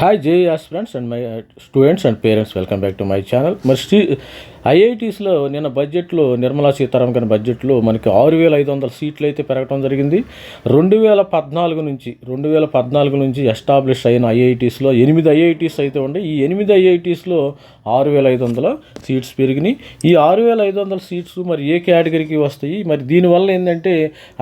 Hi J S friends and my students and parents welcome back to my channel మరి శ్రీ ఐఐటీస్లో నిన్న బడ్జెట్లో నిర్మలా సీతారామన్ గారి బడ్జెట్లో మనకి ఆరు వేల ఐదు వందల సీట్లు అయితే పెరగడం జరిగింది. రెండు వేల పద్నాలుగు నుంచి రెండు వేల పద్నాలుగు నుంచి ఎస్టాబ్లిష్ అయిన ఐఐటీస్లో ఎనిమిది ఐఐటీస్ అయితే ఉండే. ఈ ఎనిమిది ఐఐటీస్లో ఆరు వేల ఐదు వందల సీట్స్ పెరిగినాయి. ఈ ఆరు వేల ఐదు వందల సీట్స్ మరి ఏ కేటగిరీకి వస్తాయి? మరి దీనివల్ల ఏంటంటే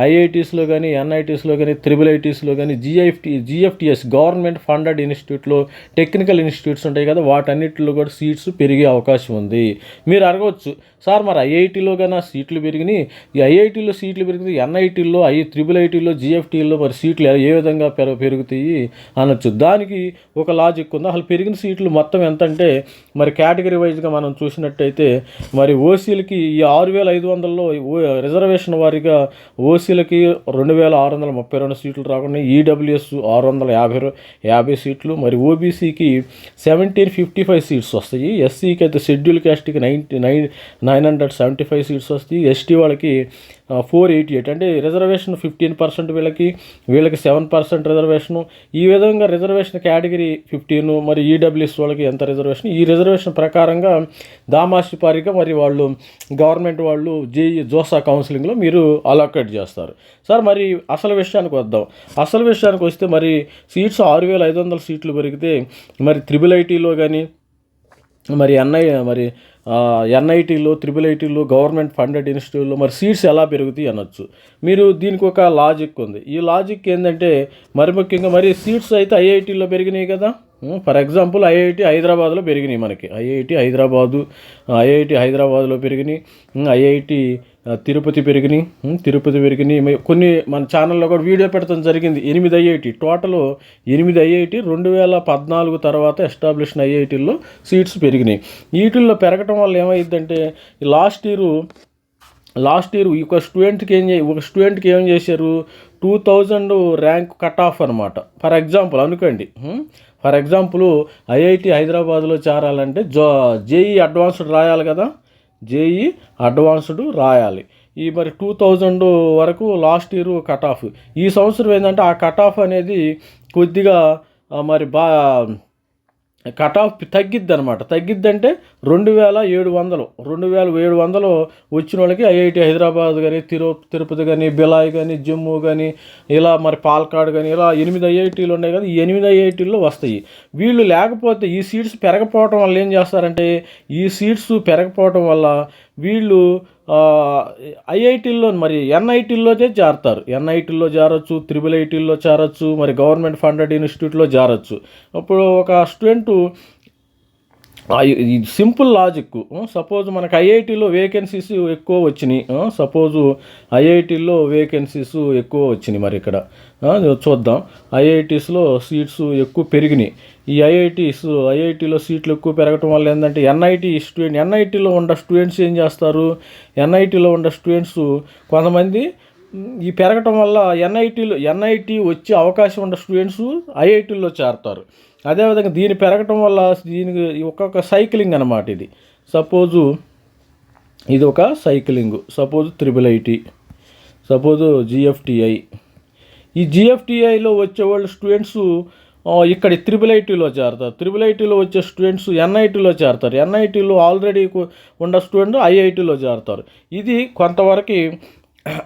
ఐఐటీస్లో కానీ ఎన్ఐటీస్లో కానీ త్రిబుల్ ఐటీస్లో కానీ జిఎఫ్టి జిఎఫ్టిఎస్ గవర్నమెంట్ ఫండెడ్ ఇన్స్టిట్యూట్లో టెక్నికల్ ఇన్స్టిట్యూట్స్ ఉంటాయి కదా వాటన్నిటిలో కూడా సీట్స్ పెరిగే అవకాశం ఉంది. మీరు అడగవచ్చు సార్ మరి ఐఐటీలో కన్నా సీట్లు పెరిగినాయి? ఈ ఐఐటీలో సీట్లు పెరిగితే ఎన్ఐటీల్లో ఐ త్రిబుల్ ఐటీలో జిఎఫ్టీల్లో మరి సీట్లు ఏ విధంగా పెర పెరుగుతాయి? అనొచ్చు. దానికి ఒక లాజిక్ ఉంది. అసలు పెరిగిన సీట్లు మొత్తం ఎంత అంటే మరి కేటగిరీ వైజ్గా మనం చూసినట్టయితే మరి ఓసీలకి ఈ ఆరు వేల ఐదు వందల్లో రిజర్వేషన్ వారీగా ఓసీలకి రెండు వేల ఆరు వందల ముప్పై రెండు సీట్లు రాకుండా ఈడబ్ల్యూఎస్ ఆరు వందల యాభై యాభై సీట్లు మరి ఓబీసీకి సెవెంటీన్ ఫిఫ్టీ ఫైవ్ సీట్స్ వస్తాయి. ఎస్సీకి అయితే schedule క్యాస్ట్కి ninety nine nine hundred seventy five seats వస్తాయి. ఎస్టీ వాళ్ళకి ఫోర్ ఎయిటీ ఎయిట్ అంటే రిజర్వేషన్ ఫిఫ్టీన్ పర్సెంట్ వీళ్ళకి వీళ్ళకి సెవెన్ పర్సెంట్ రిజర్వేషను. ఈ విధంగా రిజర్వేషన్ కేటగిరీ ఫిఫ్టీన్ మరి ఈడబ్ల్యూఎస్ వాళ్ళకి ఎంత రిజర్వేషన్? ఈ రిజర్వేషన్ ప్రకారంగా దామాషిపారిగా మరి వాళ్ళు గవర్నమెంట్ వాళ్ళు జేఈ జోసా కౌన్సిలింగ్లో మీరు అలాకేట్ చేస్తారు. సార్ మరి అసలు విషయానికి వద్దాం. అసలు విషయానికి వస్తే మరి సీట్స్ ఆరు వేల ఐదు వందల సీట్లు పెరిగితే మరి త్రిబుల్ ఐటీలో కానీ మరి ఎన్ఐ మరి ఎన్ఐటీలో త్రిబుల్ ఐటీలో గవర్నమెంట్ ఫండెడ్ ఇన్స్టిట్యూట్లో మరి సీట్స్ ఎలా పెరుగుతాయి అనొచ్చు. మీరు దీనికి ఒక లాజిక్ ఉంది. ఈ లాజిక్ ఏంటంటే మరి ముఖ్యంగా మరి సీట్స్ అయితే ఐఐటీలో పెరిగినాయి కదా. ఫర్ ఎగ్జాంపుల్ ఐఐటి హైదరాబాద్లో పెరిగినాయి మనకి. ఐఐటి హైదరాబాదు ఐఐటి హైదరాబాద్లో పెరిగినాయి. ఐఐటి తిరుపతి పెరిగినాయి తిరుపతి పెరిగినాయి కొన్ని మన ఛానల్లో కూడా వీడియో పెట్టడం జరిగింది. ఎనిమిది ఐఐటి టోటల్ ఎనిమిది ఐఐటి రెండు వేల పద్నాలుగు తర్వాత ఎస్టాబ్లిష్ ఐఐటీల్లో సీట్స్ పెరిగినాయి. వీటిల్లో పెరగటం వల్ల ఏమైందంటే లాస్ట్ ఇయర్ లాస్ట్ ఇయర్ ఒక స్టూడెంట్కి ఏం చే ఒక స్టూడెంట్కి ఏం చేశారు? Two thousand rank cut off అనమాట ఫర్ ఎగ్జాంపుల్ అనుకోండి ఫర్ ఎగ్జాంపుల్ ఐఐటి హైదరాబాద్లో చేరాలంటే జో జేఈ అడ్వాన్స్డ్ రాయాలి కదా? జేఈ అడ్వాన్స్డ్ రాయాలి. ఈ మరి టూ థౌజండ్ వరకు లాస్ట్ ఇయర్ కట్ ఆఫ్. ఈ సంవత్సరం ఏంటంటే ఆ కట్ ఆఫ్ అనేది కొద్దిగా మరి బా కట్ ఆఫ్ తగ్గిద్ది అనమాట తగ్గిద్దంటే రెండు వేల ఏడు వందలు. రెండు వేల ఏడు వందలు వచ్చిన వాళ్ళకి ఐఐటి హైదరాబాద్ కానీ తిరు తిరుపతి కానీ బిలాయ్ కానీ జమ్మూ కానీ ఇలా మరి పాల్కాడ్ కానీ ఇలా ఎనిమిది ఐఐటీలు ఉన్నాయి కదా ఈ ఎనిమిది ఐఐటీల్లో వస్తాయి. వీళ్ళు లేకపోతే ఈ సీట్స్ పెరగపోవటం వల్ల ఏం చేస్తారంటే ఈ సీట్స్ పెరగపోవటం వల్ల వీళ్ళు ఐఐటీల్లో మరి ఎన్ఐటీల్లోనే చేరతారు ఎన్ఐటీల్లో చేరొచ్చు త్రిబుల్ ఐటీల్లో చేరొచ్చు మరి గవర్నమెంట్ ఫండెడ్ ఇన్స్టిట్యూట్లో చేరొచ్చు అప్పుడు ఒక స్టూడెంట్ సింపుల్ లాజిక్ సపోజ్ మనకు ఐఐటీలో వేకెన్సీస్ ఎక్కువ వచ్చినాయి సపోజు ఐఐటీలో వేకెన్సీస్ ఎక్కువ వచ్చినాయి మరి ఇక్కడ. చూద్దాం. ఐఐటీస్లో సీట్స్ ఎక్కువ పెరిగినాయి. ఈ ఐఐటీస్ ఐఐటీలో సీట్లు ఎక్కువ పెరగటం వల్ల ఏంటంటే ఎన్ఐటి స్టూడెంట్ ఎన్ఐటీలో ఉన్న స్టూడెంట్స్ ఏం చేస్తారు? ఎన్ఐటీలో ఉన్న స్టూడెంట్స్ కొంతమంది ఈ పెరగటం వల్ల ఎన్ఐటీలో ఎన్ఐటి వచ్చే అవకాశం ఉన్న స్టూడెంట్స్ ఐఐటీల్లో చేరతారు. అదేవిధంగా దీని పెరగటం వల్ల దీనికి ఒక్కొక్క సైక్లింగ్ అనమాట ఇది. సపోజు ఇది ఒక cycling. Suppose triple IT. Suppose GFTI. ఈ జిఎఫ్టిఐలో వచ్చే వాళ్ళు స్టూడెంట్స్ ఇక్కడ త్రిబుల్ ఐటీలో చేరతారు. త్రిబుల్ ఐటీలో వచ్చే స్టూడెంట్స్ ఎన్ఐటీలో చేరతారు. ఎన్ఐటీలో ఆల్రెడీ ఉన్న స్టూడెంట్ ఐఐటీలో చేరతారు. ఇది కొంతవరకు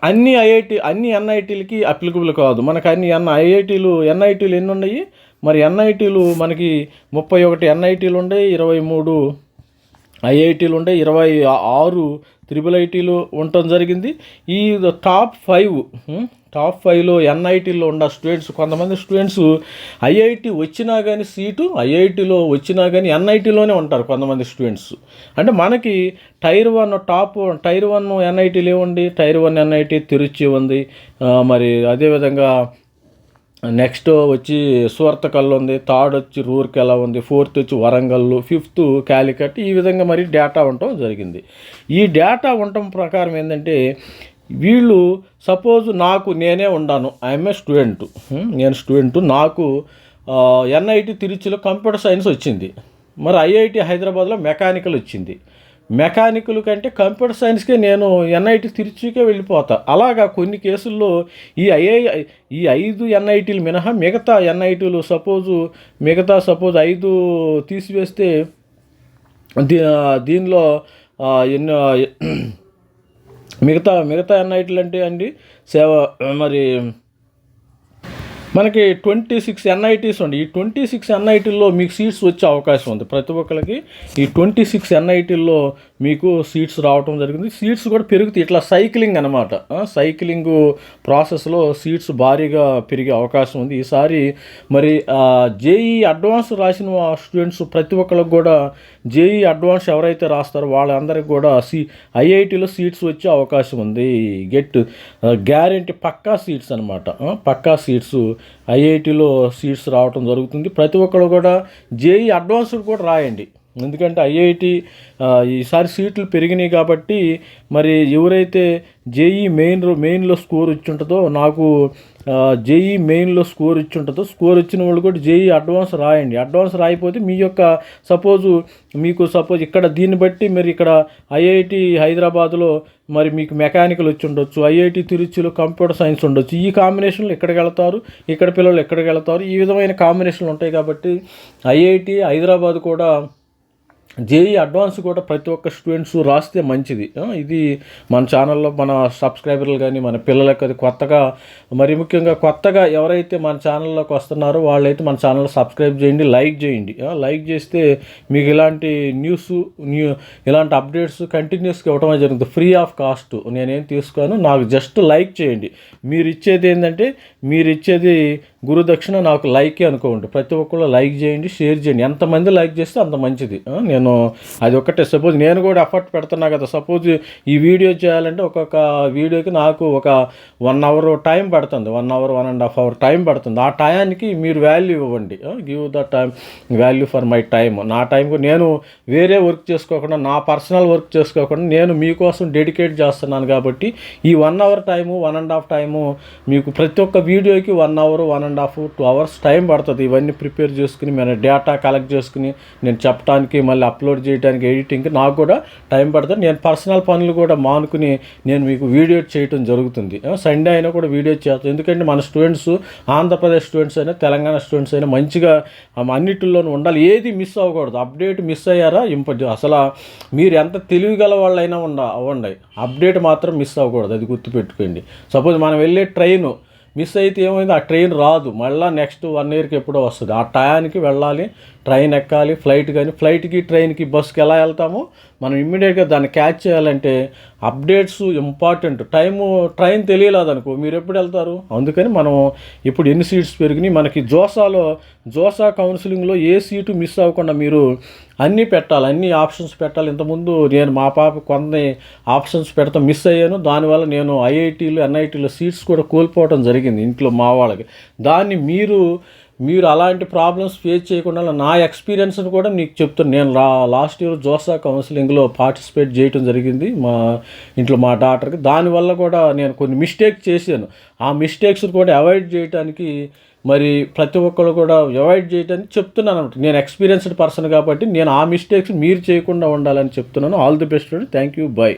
అన్ని ఐఐటి అన్ని ఎన్ఐటీలకి అప్లికబుల్ కాదు. మనకు అన్ని ఎన్ ఐఐటీలు ఎన్ఐటీలు ఎన్ని ఉన్నాయి మరి ఎన్ఐటీలు మనకి ముప్పై ఒకటి ఎన్ఐటీలు ఉన్నాయి ఇరవై మూడు ఐఐటీలు ఉండే ఇరవై ఆరు త్రిబుల్ ఐటీలు ఉండటం జరిగింది. ఈ టాప్ ఫైవ్ టాప్ ఫైవ్లో ఎన్ఐటీలో ఉన్న స్టూడెంట్స్ కొంతమంది స్టూడెంట్స్ ఐఐటి వచ్చినా కానీ సీటు ఐఐటిలో వచ్చినా కానీ ఎన్ఐటీలోనే ఉంటారు కొంతమంది స్టూడెంట్స్. అంటే మనకి tier one top tier one ఎన్ఐటీలు ఏముంది టైర్ వన్ ఎన్ఐటి తిరుచి ఉంది. మరి అదేవిధంగా నెక్స్ట్ వచ్చి సూర్తకల్ ఉంది థర్డ్ వచ్చి రూర్కెలా ఉంది ఫోర్త్ వచ్చి వరంగల్ ఫిఫ్త్ క్యాలికట్ ఈ విధంగా మరి డేటా ఉండటం జరిగింది. ఈ డేటా ఉండటం ప్రకారం ఏంటంటే వీళ్ళు సపోజ్ నాకు నేనే ఉన్నాను ఐఎమ్ ఏ స్టూడెంట్ నేను స్టూడెంట్ నాకు ఎన్ఐటి తిరుచిలో కంప్యూటర్ సైన్స్ వచ్చింది. మరి ఐఐటి హైదరాబాద్లో మెకానికల్ వచ్చింది. మెకానికల్ కంటే కంప్యూటర్ సైన్స్కే నేను ఎన్ఐటి తిరుచికే వెళ్ళిపోతా. అలాగా కొన్ని కేసుల్లో ఈ ఐఐ ఈ ఐదు ఎన్ఐటీలు మినహా మిగతా ఎన్ఐటీలు సపోజు మిగతా సపోజ్ ఐదు తీసివేస్తే దీ దీనిలో ఎన్నో మిగతా మిగతా ఎన్ఐటీలు అంటే అండి సేవ మరి మనకి ట్వంటీ సిక్స్ ఎన్ఐటీస్ ఉంది ఈ ట్వంటీ సిక్స్ ఎన్ఐటీల్లో మీకు సీట్స్ వచ్చే అవకాశం ఉంది. ప్రతి ఒక్కరికి ఈ ట్వంటీ సిక్స్ ఎన్ఐటీల్లో మీకు సీట్స్ రావటం జరిగింది. సీట్స్ కూడా పెరుగుతాయి. ఇట్లా సైక్లింగ్ అనమాట సైక్లింగ్ ప్రాసెస్లో సీట్స్ భారీగా పెరిగే అవకాశం ఉంది. ఈసారి మరి జేఈ అడ్వాన్స్ రాసిన స్టూడెంట్స్ ప్రతి ఒక్కరికి కూడా జేఈ అడ్వాన్స్ ఎవరైతే రాస్తారో వాళ్ళందరికీ కూడా సి ఐఐటీలో సీట్స్ వచ్చే అవకాశం ఉంది. గెట్ గ్యారెంటీ పక్కా సీట్స్ అనమాట పక్కా సీట్స్ ఐఐటీలో సీట్స్ రావటం జరుగుతుంది. ప్రతి ఒక్కరు కూడా జేఈ అడ్వాన్స్డ్ కూడా రాయండి. ఎందుకంటే ఐఐటి ఈసారి సీట్లు పెరిగినాయి కాబట్టి మరి ఎవరైతే జేఈ మెయిన్ మెయిన్లో స్కోర్ ఇచ్చి ఉంటుందో నాకు జేఈ మెయిన్లో స్కోర్ ఇచ్చి ఉంటుందో స్కోర్ ఇచ్చిన వాళ్ళు కూడా జేఈ అడ్వాన్స్ రాయండి. అడ్వాన్స్ రాయిపోతే మీ యొక్క సపోజు మీకు సపోజ్ ఇక్కడ దీన్ని బట్టి మీరు ఇక్కడ ఐఐటి హైదరాబాద్లో మరి మీకు మెకానికల్ వచ్చి ఉండొచ్చు ఐఐటి తిరుచిలో కంప్యూటర్ సైన్స్ ఉండొచ్చు. ఈ కాంబినేషన్లో ఎక్కడికి వెళ్తారు? ఇక్కడ పిల్లలు ఎక్కడికి వెళ్తారు? ఈ విధమైన కాంబినేషన్లు ఉంటాయి కాబట్టి ఐఐటి హైదరాబాద్ కూడా జేఈ అడ్వాన్స్ కూడా ప్రతి ఒక్క స్టూడెంట్స్ రాస్తే మంచిది. ఇది మన ఛానల్లో మన సబ్స్క్రైబర్లు కానీ మన పిల్లలకు అది కొత్తగా మరి ముఖ్యంగా కొత్తగా ఎవరైతే మన ఛానల్లోకి వస్తున్నారో వాళ్ళైతే మన ఛానల్ సబ్స్క్రైబ్ చేయండి లైక్ చేయండి. లైక్ చేస్తే మీకు ఇలాంటి న్యూస్ న్యూ ఇలాంటి అప్డేట్స్ కంటిన్యూస్గా ఇవ్వడమే జరుగుతుంది. ఫ్రీ ఆఫ్ కాస్ట్ నేనేం తీసుకోను నాకు జస్ట్ లైక్ చేయండి. మీరు ఇచ్చేది ఏంటంటే మీరు ఇచ్చేది గురుదక్షిణ నాకు లైకే అనుకోండి. ప్రతి ఒక్కళ్ళు లైక్ చేయండి షేర్ చేయండి. ఎంతమంది లైక్ చేస్తే అంత మంచిది. నేను అది ఒక్కటే. సపోజ్ నేను కూడా ఎఫర్ట్ పెడుతున్నా కదా. సపోజ్ ఈ వీడియో చేయాలంటే ఒక్కొక్క వీడియోకి నాకు ఒక వన్ అవర్ టైం పడుతుంది. One hour one and half hour time పడుతుంది. ఆ టయానికి మీరు వాల్యూ ఇవ్వండి. Give the time value for my time నా టైంకు నేను వేరే వర్క్ చేసుకోకుండా నా పర్సనల్ వర్క్ చేసుకోకుండా నేను మీకోసం డెడికేట్ చేస్తున్నాను కాబట్టి ఈ one hour time one and half time మీకు ప్రతి ఒక్క వీడియోకి one hour one and half two hours time పడుతుంది. ఇవన్నీ ప్రిపేర్ చేసుకుని మన డేటా కలెక్ట్ చేసుకుని నేను చెప్పడానికి మళ్ళీ అప్లోడ్ చేయడానికి ఎడిటింగ్కి నాకు కూడా టైం పడుతుంది. నేను పర్సనల్ పనులు కూడా మానుకుని నేను మీకు వీడియో చేయటం జరుగుతుంది. సండే అయినా కూడా వీడియో చేస్తాను. ఎందుకంటే మన స్టూడెంట్స్ ఆంధ్రప్రదేశ్ స్టూడెంట్స్ అయినా తెలంగాణ స్టూడెంట్స్ అయినా మంచిగా అన్నిటిలోనూ ఉండాలి. ఏది మిస్ అవ్వకూడదు. అప్డేట్ మిస్ అయ్యారా? ఇంప అసలు మీరు ఎంత తెలివిగల వాళ్ళైనా ఉండ అవ్వండి అప్డేట్ మాత్రం మిస్ అవ్వకూడదు. అది గుర్తుపెట్టుకోండి. సపోజ్ మనం వెళ్ళే ట్రైను మిస్ అయితే ఏమైంది? ఆ ట్రైన్ రాదు. మళ్ళీ నెక్స్ట్ వన్ ఇయర్కి ఎప్పుడో వస్తుంది. ఆ టయానికి వెళ్ళాలి. ట్రైన్ ఎక్కాలి ఫ్లైట్ కానీ ఫ్లైట్కి ట్రైన్కి బస్కి ఎలా వెళ్తామో మనం ఇమ్మీడియట్గా దాన్ని క్యాచ్ చేయాలంటే అప్డేట్స్ ఇంపార్టెంట్. టైము ట్రైన్ తెలియలేదనుకో మీరు ఎప్పుడు వెళ్తారు? అందుకని మనం ఇప్పుడు ఎన్ని సీట్స్ పెరిగినాయి? మనకి జోసాలో జోసా కౌన్సిలింగ్లో ఏ సీటు మిస్ అవ్వకుండా మీరు అన్నీ పెట్టాలి అన్ని ఆప్షన్స్ పెట్టాలి. ఇంతకుముందు నేను మా పాప కొన్ని ఆప్షన్స్ పెడతా మిస్ అయ్యాను. దానివల్ల నేను ఐఐటీలు ఎన్ఐటీలో సీట్స్ కూడా కోల్పోవడం జరిగింది ఇంట్లో మా వాళ్ళకి. దాన్ని మీరు మీరు అలాంటి ప్రాబ్లమ్స్ ఫేస్ చేయకుండా నా ఎక్స్పీరియన్స్ని కూడా మీకు చెప్తాను నేను లా లాస్ట్ ఇయర్ జోసా కౌన్సిలింగ్లో పార్టిసిపేట్ చేయడం జరిగింది మా ఇంట్లో మా డాక్టర్కి దానివల్ల కూడా నేను కొన్ని మిస్టేక్ చేశాను. ఆ మిస్టేక్స్ని కూడా అవాయిడ్ చేయడానికి మరి ప్రతి ఒక్కరు కూడా అవాయిడ్ చేయడానికి చెప్తున్నాను అనమాట నేను ఎక్స్పీరియన్స్డ్ పర్సన్ కాబట్టి నేను ఆ మిస్టేక్స్ మీరు చేయకుండా ఉండాలని చెప్తున్నాను. All the best thank you bye